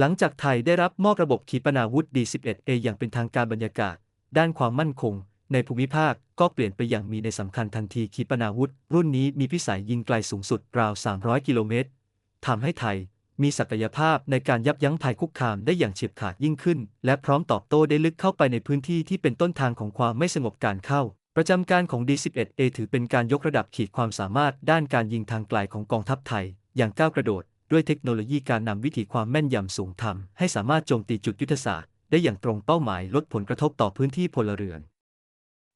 หลังจากไทยได้รับมอบระบบขีปนาวุธ D11A อย่างเป็นทางการบรรยากาศ ด้านความมั่นคง ในภูมิภาคก็เปลี่ยนไปอย่างมีในสำคัญทันทีขีปนาวุธ รุ่นนี้มีพิสัยยิงไกลสูงสุดราว 300 กิโลเมตรทำให้ไทยมีศักยภาพในการยับยั้งภัยคุกคามได้อย่างเฉียบขาดยิ่งขึ้น และพร้อมตอบโต้ได้ลึกเข้าไปในพื้นที่ที่เป็นต้นทางของความไม่สงบการเข้า ประจำการของ D11A ถือเป็นการยกระดับขีดความสามารถด้านการยิงทางไกลของกองทัพไทย อย่างก้าวกระโดด ด้วยเทคโนโลยีการนำวิถีความแม่นยำสูงทำให้สามารถโจมตีจุดยุทธศาสตร์ ได้อย่างตรงเป้าหมายลดผลกระทบต่อพื้นที่พลเรือน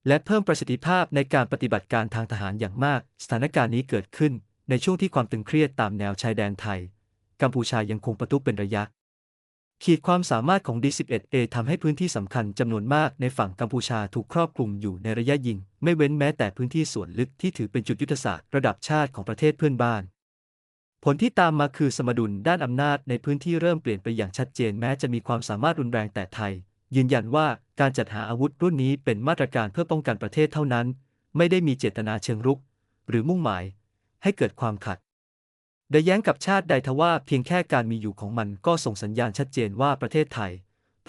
และเพิ่มประสิทธิภาพในการปฏิบัติการทางทหารอย่างมาก สถานการณ์นี้เกิดขึ้น ในช่วงที่ความตึงเครียดตามแนวชายแดนไทย กัมพูชายังคงประทุเป็นระยะ ขีดความสามารถของ D11A ทำให้พื้นที่สำคัญจำนวนมากในฝั่งกัมพูชาถูกครอบคลุมอยู่ในระยะยิง ไม่เว้นแม้แต่พื้นที่ส่วนลึกที่ถือเป็นจุดยุทธศาสตร์ระดับชาติของประเทศเพื่อนบ้าน ผลที่ตามมาคือสมดุลด้านอำนาจในพื้นที่เริ่มเปลี่ยนไปอย่างชัดเจนแม้จะมีความสามารถรุนแรงแต่ไทย ยืนยันว่าการจัดหาอาวุธรุ่นนี้เป็นมาตรการเพื่อป้องกันประเทศเท่านั้น ไม่ได้มีเจตนาเชิงรุก หรือมุ่งหมาย ให้เกิดความขัดได้แย้งกับชาติใดทว่าเพียงแค่การมีอยู่ของมันก็ส่งสัญญาณชัดเจนว่าประเทศไทย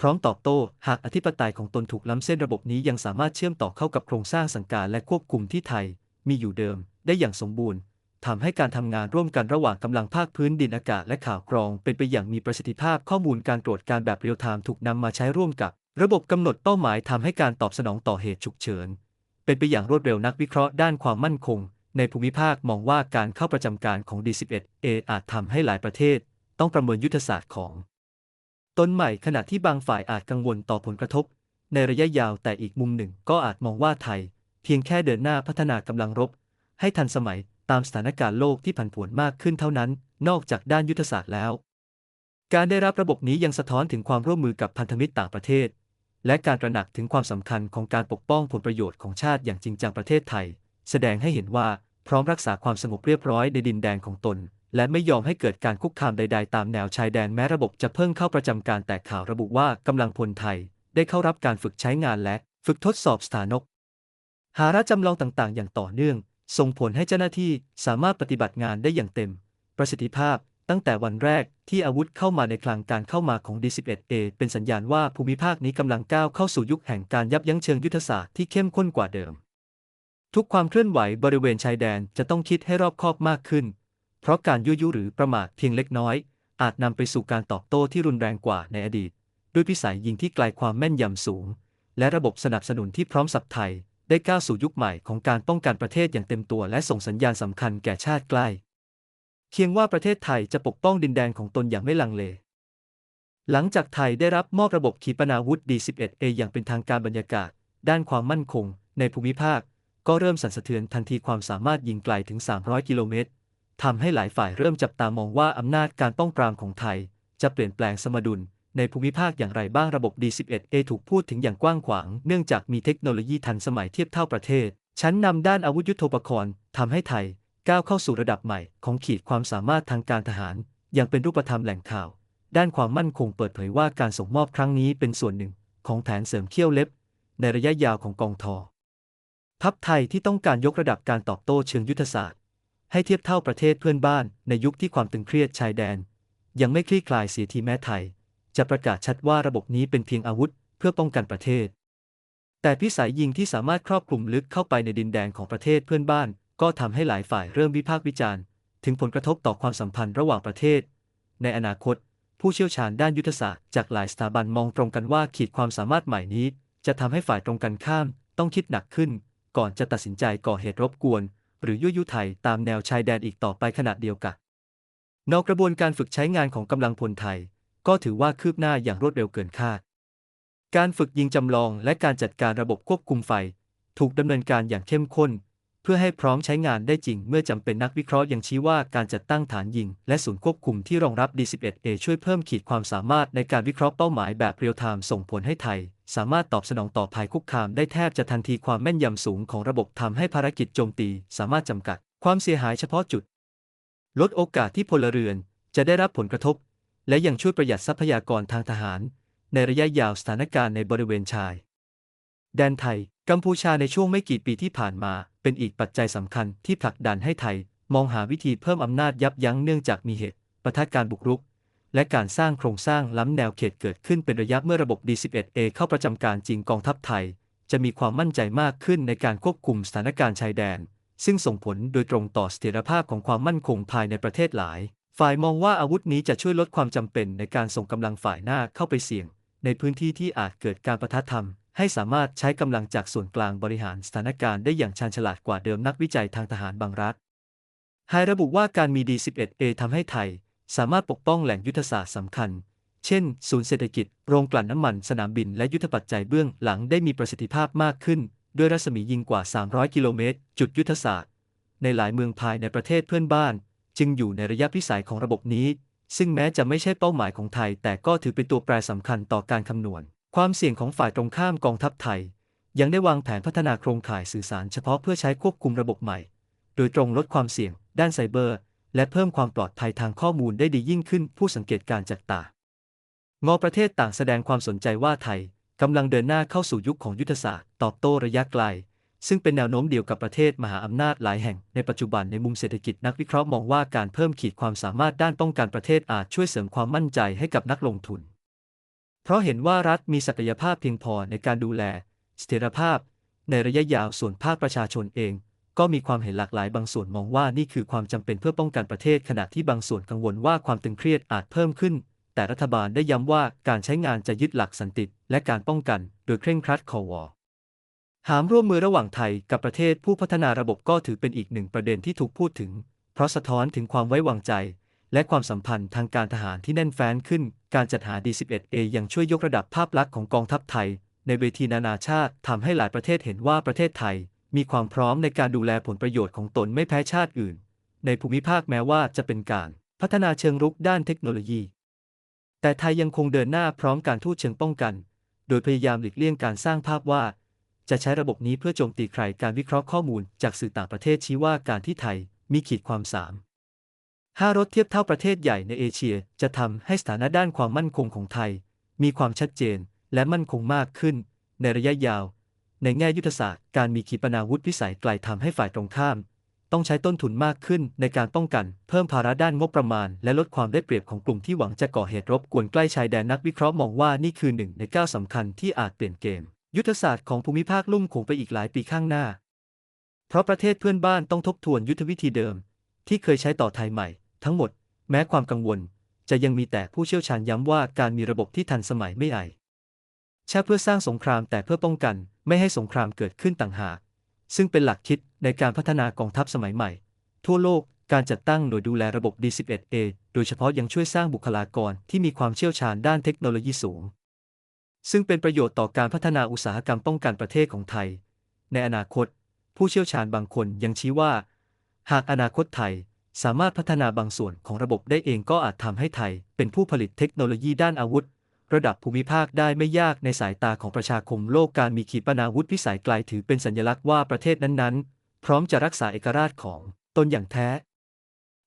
พร้อมตอบโต้หากอธิปไตยของตนถูกล้ำเส้นระบบนี้ยังสามารถเชื่อมต่อเข้ากับโครงสร้างสังการและควบคุมที่ไทย มีอยู่เดิมได้อย่างสมบูรณ์ ทำให้การทำงานร่วมกันระหว่างกำลังภาคพื้นดินอากาศและข่าวกรอง เป็นไปอย่างมีประสิทธิภาพข้อมูลการตรวจการแบบเรียลไทม์ถูกนำมาใช้ร่วมกับ ระบบกำหนดเป้าหมายทำให้การตอบสนองต่อเหตุฉุกเฉิน เป็นไปอย่างรวดเร็วนักวิเคราะห์ด้านความมั่นคง ในภูมิภาคมองว่าการเข้าประจำการของ D11A อาจทำให้หลายประเทศ ต้องประเมินยุทธศาสตร์ของตนใหม่ขณะที่บางฝ่ายอาจกังวลต่อผลกระทบ ในระยะยาวแต่อีกมุมหนึ่งก็อาจมองว่าไทย เพียงแค่เดินหน้าพัฒนากำลังรบ ให้ทันสมัย ตามสถานการณ์โลกที่ผันผวนมากขึ้นเท่านั้น นอกจากด้านยุทธศาสตร์แล้ว การได้รับระบบนี้ยังสะท้อนถึงความร่วมมือกับพันธมิตรต่างประเทศ และการตระหนักถึงความสำคัญของการปกป้องผลประโยชน์ของชาติอย่างจริงจังประเทศไทย แสดงให้เห็นว่าพร้อมรักษาความสงบเรียบร้อยในดินแดนของตน และไม่ยอมให้เกิดการคุกคามใด ๆ ตามแนวชายแดนแม้ระบบจะเพิ่งเข้าประจำการแต่ข่าวระบุว่ากำลังพลไทย ได้เข้ารับการฝึกใช้งานและฝึกทดสอบสถานก หาระจำลองต่างๆ อย่างต่อเนื่อง ส่งผลให้เจ้าหน้าที่สามารถปฏิบัติงานได้อย่างเต็ม ประสิทธิภาพตั้งแต่วันแรกที่อาวุธเข้ามาในคลังการเข้ามาของ D11A เป็นสัญญาณว่าภูมิภาคนี้กำลังก้าวเข้าสู่ยุคแห่งการยับยั้งเชิงยุทธศาสตร์ที่เข้มข้นกว่าเดิม ทุกความเคลื่อนไหวบริเวณชายแดนจะต้องคิดให้รอบคอบมากขึ้น เพราะการยั่วยุหรือประมาทเพียงเล็กน้อย อาจนำไปสู่การตอบโต้ที่รุนแรงกว่าในอดีต ด้วยพิสัยยิงที่ไกลความแม่นยำสูง และระบบสนับสนุนที่พร้อมสับไทย ได้ก้าวสู่ยุคใหม่ของการป้องกันประเทศอย่างเต็มตัวและส่งสัญญาณสำคัญแก่ชาติใกล้ เคียงว่าประเทศไทยจะปกป้องดินแดนของตนอย่างไม่ลังเล หลังจากไทยได้รับมอบระบบขีปนาวุธ D11A อย่างเป็นทางการบรรยากาศ ด้านความมั่นคง ในภูมิภาค ก็เริ่มสั่นสะเทือนทันทีความสามารถยิงไกลถึง 300 กิโลเมตรทำให้หลายฝ่ายเริ่มจับตามองว่าอำนาจการป้องปรามของไทย จะเปลี่ยนแปลงสมดุล ในภูมิภาคอย่างไรบ้างระบบ D11A ถูกพูดถึงอย่างกว้างขวาง เนื่องจากมีเทคโนโลยีทันสมัยเทียบเท่าประเทศ ชั้นนำด้านอาวุธยุโทโธปกรณ์ทำให้ไทย ก้าวเข้าสู่ระดับใหม่ของขีดความสามารถทางการทหาร อย่างเป็นรูปธรรมแหล่งข่าว ด้านความมั่นคงเปิดเผยว่าการส่งมอบครั้งนี้เป็นส่วนหนึ่ง ของแผนเสริมเขี้ยวเล็บ ในระยะยาวของกองทอทัพไทยที่ต้องการยกระดับการตอบโต้เชิงยุทธศาสตร์ ให้เทียบเท่าประเทศเพื่อนบ้านในยุคที่ความตึงเครียดชายแดน ยังไม่คลี่คลายเสียทีแม้ไทย จะประกาศชัดว่าระบบนี้เป็นเพียงอาวุธเพื่อป้องกันประเทศ แต่พิสัยยิงที่สามารถครอบคลุมลึกเข้าไปในดินแดนของประเทศเพื่อนบ้าน ก็ทำให้หลายฝ่ายเริ่มวิพากษ์วิจารณ์ ถึงผลกระทบต่อความสัมพันธ์ระหว่างประเทศ ในอนาคต ผู้เชี่ยวชาญด้านยุทธศาสตร์จากหลายสถาบันมองตรงกันว่าขีดความสามารถใหม่นี้ จะทำให้ฝ่ายตรงกันข้ามต้องคิดหนักขึ้น ก่อนจะตัดสินใจก่อเหตุรบกวน หรือยั่วยุไทยตามแนวชายแดนอีกต่อไปขณะเดียวกันนอกกระบวนการฝึกใช้งานของกำลังพลไทย ก็ถือว่าคืบหน้าอย่างรวดเร็วเกินคาด การฝึกยิงจำลองและการจัดการระบบควบคุมไฟ ถูกดำเนินการอย่างเข้มข้น เพื่อให้พร้อมใช้งานได้จริง เมื่อจำเป็นนักวิเคราะห์ยังชี้ว่าการจัดตั้งฐานยิง และศูนย์ควบคุมที่รองรับ D11A ช่วยเพิ่มขีดความสามารถในการวิเคราะห์เป้าหมายแบบเรียลไทม์ส่งผลให้ไทย สามารถตอบสนองต่อภัยคุกคามได้แทบจะทันทีความแม่นยำสูงของระบบทำให้ภารกิจโจมตี สามารถจำกัด ความเสียหายเฉพาะจุด ลดโอกาสที่พลเรือนจะได้รับผลกระทบ และยังช่วยประหยัดทรัพยากรทางทหาร ในระยะยาวสถานการณ์ในบริเวณชาย แดนไทย กัมพูชาในช่วงไม่กี่ปีที่ผ่านมา เป็นอีกปัจจัยสำคัญที่ผลักดันให้ไทย มองหาวิธีเพิ่มอำนาจยับยั้งเนื่องจากมีเหตุปะทะการบุกรุก และการสร้างโครงสร้างล้ำแนวเขตเกิดขึ้นเป็นระยะเมื่อระบบ D11A เข้าประจำการจริงกองทัพไทย จะมีความมั่นใจมากขึ้นในการควบคุมสถานการณ์ชายแดน ซึ่งส่งผลโดยตรงต่อเสถียรภาพของความมั่นคงภายในประเทศหลาย ฝ่ายมองว่าอาวุธนี้จะช่วยลดความจำเป็นในการส่งกำลังฝ่ายหน้าเข้าไปเสี่ยง ในพื้นที่ที่อาจเกิดการประทะธรรม ให้สามารถใช้กำลังจากส่วนกลางบริหารสถานการณ์ได้อย่างชาญฉลาดกว่าเดิมนักวิจัยทางทหารบางรัฐไฮระบุว่าการมี D11A ทำให้ไทย สามารถปกป้องแหล่งยุทธศาสตร์สำคัญ เช่น ศูนย์เศรษฐกิจ โรงกลั่นน้ำมัน สนามบิน และยุทธปัจจัยเบื้องหลังได้มีประสิทธิภาพมากขึ้น ด้วยรัศมียิงกว่า 300 กิโลเมตร จุดยุทธศาสตร์ ในหลายเมืองภายในประเทศเพื่อนบ้าน จึงอยู่ในระยะพิสัยของระบบนี้ ซึ่งแม้จะไม่ใช่เป้าหมายของไทย แต่ก็ถือเป็นตัวแปรสำคัญต่อการคำนวณ ความเสี่ยงของฝ่ายตรงข้ามกองทัพไทย ยังได้วางแผนพัฒนาโครงข่ายสื่อสารเฉพาะเพื่อใช้ควบคุมระบบใหม่ โดยตรงลดความเสี่ยง ด้านไซเบอร์ และเพิ่มความปลอดภัยทางข้อมูลได้ดียิ่งขึ้น ผู้สังเกตการจากตางอประเทศต่างแสดงความสนใจว่าไทยกำลังเดินหน้าเข้าสู่ยุคของยุทธศาสตร์ ตอบโต้ระยะไกล ซึ่งเป็นแนวโน้มเดียวกับประเทศมหาอำนาจหลายแห่งในปัจจุบันในมุมเศรษฐกิจนักวิเคราะห์มองว่าการเพิ่มขีดความสามารถด้านป้องกันประเทศอาจช่วยเสริมความมั่นใจให้กับนักลงทุน เพราะเห็นว่ารัฐมีศักยภาพเพียงพอในการดูแลเสถียรภาพ ในระยะยาวส่วนภาคประชาชนเอง ก็มีความเห็นหลากหลายบางส่วนมองว่านี่คือความจำเป็นเพื่อป้องกันประเทศขณะที่บางส่วนกังวลว่าความตึงเครียดอาจเพิ่มขึ้น แต่รัฐบาลได้ย้ำว่าการใช้งานจะยึดหลักสันติและการป้องกัน โดยเคร่งครัดคอวอ หามร่วมมือระหว่างไทยกับประเทศผู้พัฒนาระบบก็ถือเป็นอีกหนึ่งประเด็นที่ถูกพูดถึง เพราะสะท้อนถึงความไว้วางใจ และความสัมพันธ์ทางการทหารที่แน่นแฟ้นขึ้น การจัดหา D11A ยังช่วยยกระดับภาพลักษณ์ของกองทัพไทย ในเวทีนานาชาติทำให้หลายประเทศเห็นว่าประเทศไทย มีความพร้อมในการดูแลผลประโยชน์ของตนไม่แพ้ชาติอื่น ในภูมิภาคแม้ว่าจะเป็นการพัฒนาเชิงรุกด้านเทคโนโลยี แต่ไทยยังคงเดินหน้าพร้อมการทูตเชิงป้องกัน โดยพยายามหลีกเลี่ยงการสร้างภาพว่า จะใช้ระบบนี้เพื่อโจมตีใครการวิเคราะห์ข้อมูลจากสื่อต่างประเทศชี้ว่าการที่ไทยมีขีดความสามห้ารถเทียบเท่าประเทศใหญ่ในเอเชียจะทำให้สถานะด้านความมั่นคงของไทย มีความชัดเจนและมั่นคงมากขึ้น ในระยะยาว ในแง่ยุทธศาสตร์การมีขีปนาวุธพิสัยไกลทำให้ฝ่ายตรงข้าม ต้องใช้ต้นทุนมากขึ้นในการป้องกัน เพิ่มภาระด้านงบประมาณ และลดความได้เปรียบของกลุ่มที่หวังจะก่อเหตุรบกวนใกล้ชายแดนนักวิเคราะห์มองว่านี่คือหนึ่งในก้าวสำคัญที่อาจเปลี่ยนเกม ยุทธศาสตร์ของภูมิภาคลุ่มโขงไปอีกหลายปีข้างหน้า เพราะประเทศเพื่อนบ้านต้องทบทวนยุทธวิธีเดิม ที่เคยใช้ต่อไทยใหม่ ทั้งหมด แม้ความกังวล จะยังมีแต่ผู้เชี่ยวชาญย้ำว่าการมีระบบที่ทันสมัยไม่ไอใช่เพื่อสร้างสงครามแต่เพื่อป้องกันไม่ให้สงครามเกิดขึ้นต่างหาก ซึ่งเป็นหลักคิดในการพัฒนากองทัพสมัยใหม่ ทั่วโลกการจัดตั้งโดยดูแลระบบ D11A โดยเฉพาะยังช่วยสร้างบุคลากรที่มีความเชี่ยวชาญด้านเทคโนโลยีสูง ซึ่งเป็นประโยชน์ต่อการพัฒนาอุตสาหกรรมป้องกันประเทศของไทย ในอนาคต ผู้เชี่ยวชาญบางคนยังชี้ว่า หากอนาคตไทยสามารถพัฒนาบางส่วนของระบบได้เองก็อาจทำให้ไทย เป็นผู้ผลิตเทคโนโลยีด้านอาวุธ ระดับภูมิภาคได้ไม่ยากในสายตาของประชาคมโลกการมีขีปนาวุธพิสัยไกลถือเป็นสัญลักษณ์ว่าประเทศนั้นๆ พร้อมจะรักษาเอกราชของตนอย่างแท้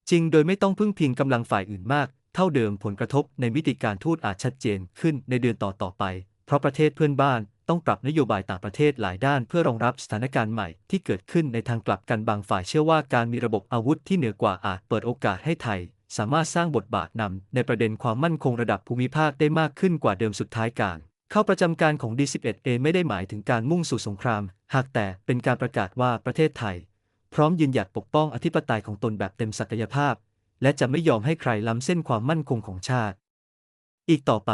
จริงโดยไม่ต้องพึ่งพิงกำลังฝ่ายอื่นมาก เท่าเดิมผลกระทบในวิธีการทูตอาจชัดเจนขึ้นในเดือนต่อๆไป เพราะประเทศเพื่อนบ้านต้องปรับนโยบายต่างประเทศหลายด้านเพื่อรองรับสถานการณ์ใหม่ที่เกิดขึ้นในทางกลับกันบางฝ่ายเชื่อว่าการมีระบบอาวุธที่เหนือกว่าอาจเปิดโอกาสให้ไทย สามารถสร้างบทบาทนำในประเด็นความมั่นคงระดับภูมิภาคได้มากขึ้นกว่าเดิมสุดท้ายการเข้าประจำการของ D11A ไม่ได้หมายถึงการมุ่งสู่สงคราม หากแต่เป็นการประกาศว่าประเทศไทย พร้อมยืนหยัดปกป้องอธิปไตยของตนแบบเต็มศักยภาพ และจะไม่ยอมให้ใครล้ำเส้นความมั่นคงของชาติ อีกต่อไป